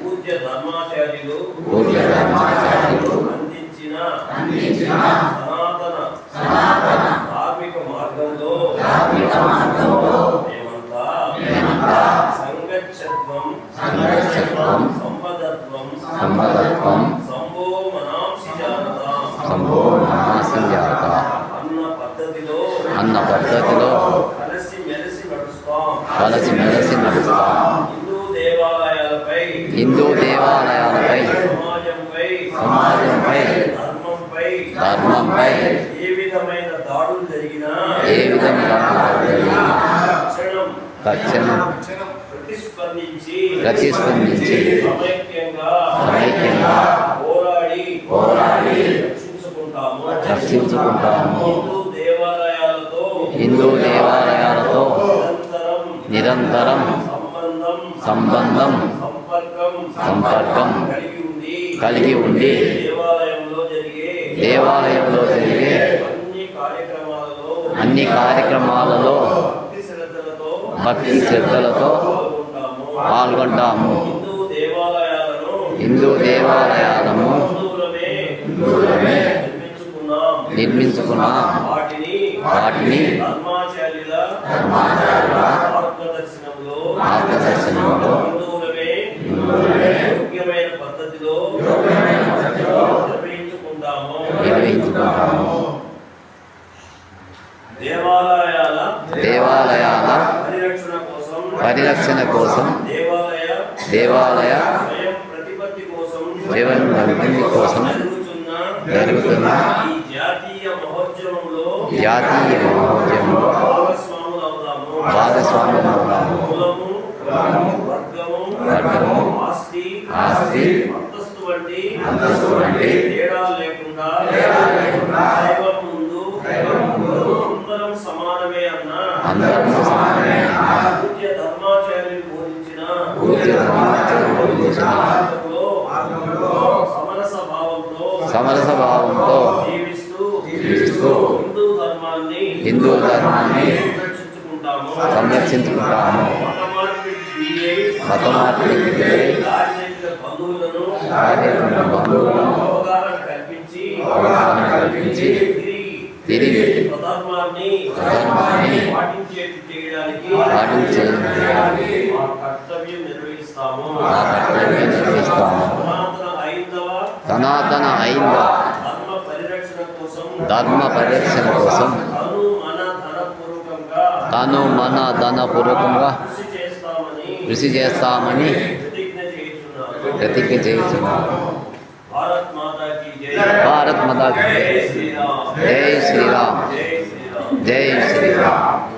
పూజ్య ధర్మాచార్యులు పూజ్య ధర్మాచార్యులు అందించిన అందించిన సనాతన సనాతన ధార్మిక మార్గంలో ధార్మిక మార్గంలో మేమంతా మేమంతా సంగచ్చత్వం సంఘర్షత్వం సంపదత్వం సంపదత్వం సంభో మనాంసి జానతాం సంభో మహాసింజాత అన్న పద్ధతిలో అన్న పద్ధతిలో కలిసి మెలిసి నడుస్తాం. కలిసి మెలిసి నడుస్తాం. హిందూ దేవాలయాలపై సమాజంపై ధర్మంపై ఏ విధమైన దాడులు జరిగినా ఏ విధంగా జరిగినా తక్షణం ప్రతిస్పందించి ప్రతిస్పందించి సమైక్యంగా పోరాడి పోరాడి రక్షించుకుంటాము. రక్షించుకుంటాము. హిందూ దేవాలయాలతో హిందూ దేవాలయాలతో నిరంతరం సంబంధం సంపర్కం కలిగి ఉండి దేవాలయంలో జరిగే అన్ని కార్యక్రమాలలో భక్తి శ్రద్ధలతో పాల్గొంటాము. హిందూ దేవాలయాలను నిర్మించుకున్నాం. వాటిని ధర్మాచార్యుల దేవాలయాల దేవాలయాల పరిరక్షణ కోసం దేవాలయ స్వయం ప్రతిపత్తి కోసం జరుగుతున్న జాతీయ మహోద్యమంలో వర్గము వర్గము, ఆస్తి అంతస్తు వంటి అంతస్తు వంటి తేడా లేకుండా పూజ్య ధర్మాచార్యులు బోధించిన సమరస భావంతో సమరస భావంతో జీవిస్తూ హిందూ ధర్మాన్ని హిందూ ధర్మాన్ని సంరక్షించుకుంటాము. రాజనైతిక బంధువులను అవగాహన కల్పించి తిరిగి చేయడానికి మా కర్తవ్యం నిర్వహిస్తాము. సనాతన హైందవ ధర్మ పరిరక్షణ కోసం ధర్మ పరిరక్షణ కోసం తను మన మన ధనపూర్వకంగా కృషి చేస్తామని ప్రతిజ్ఞ చేస్తున్నారు भारत माता की जय श्री राम। जय श्री राम। जय श्री राम